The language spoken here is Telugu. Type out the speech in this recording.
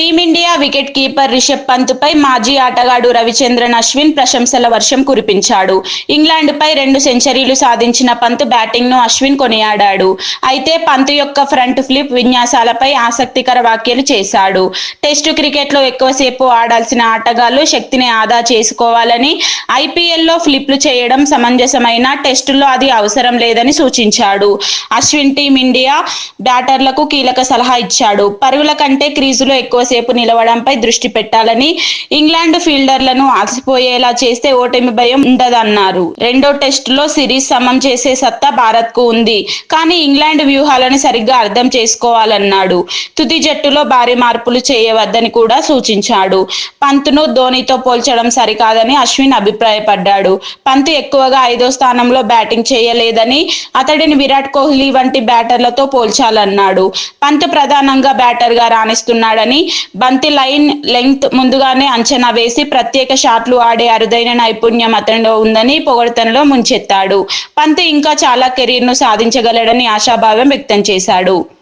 Team India wicket keeper Rishabh పంత్పై మాజీ ఆటగాడు రవిచంద్రన్ అశ్విన్ ప్రశంసల వర్షం కురిపించాడు. ఇంగ్లాండ్పై రెండు సెంచరీలు సాధించిన పంత్ బ్యాటింగ్ను అశ్విన్ కొనియాడాడు. అయితే పంత్ యొక్క ఫ్రంట్ ఫ్లిప్ విన్యాసాలపై ఆసక్తికర వ్యాఖ్యలు చేశాడు. టెస్టు క్రికెట్లో ఎక్కువసేపు ఆడాల్సిన ఆటగాళ్ళు శక్తిని ఆదా చేసుకోవాలని ఐపీఎల్లో ఫ్లిప్లు చేయడం సమంజసమైన టెస్టుల్లో అది అవసరం లేదని సూచించాడు. అశ్విన్ టీమిండియా బ్యాటర్లకు కీలక సలహా ఇచ్చాడు. పరుగుల కంటే క్రీజులో ఎక్కువ ఎక్కువసేపు నిలవడంపై దృష్టి పెట్టాలని ఇంగ్లాండ్ ఫీల్డర్లను అలసిపోయేలా చేస్తే ఓటమి భయం ఉండదన్నారు. రెండో టెస్టులో సిరీస్ సమం చేసే సత్తా భారత్కు ఉంది. కానీ ఇంగ్లాండ్ వ్యూహాలను సరిగ్గా అర్థం చేసుకోవాలన్నాడు. తుది జట్టులో భారీ మార్పులు చేయవద్దని కూడా సూచించాడు. పంత్ను ధోనితో పోల్చడం సరికాదని అశ్విన్ అభిప్రాయపడ్డాడు. పంత్ ఎక్కువగా ఐదో స్థానంలో బ్యాటింగ్ చేయలేదని అతడిని విరాట్ కోహ్లీ వంటి బ్యాటర్లతో పోల్చాలన్నాడు. పంత్ ప్రధానంగా బ్యాటర్గా రాణిస్తున్నాడని బంతి లైన్ లెంగ్త్ ముందుగానే అంచనా వేసి ప్రత్యేక షాట్లు ఆడే అరుదైన నైపుణ్యం అతనిలో ఉందని పొగడ్తనలో ముంచెత్తాడు. పంతి ఇంకా చాలా కెరీర్ను సాధించగలడని ఆశాభావం వ్యక్తం చేశాడు.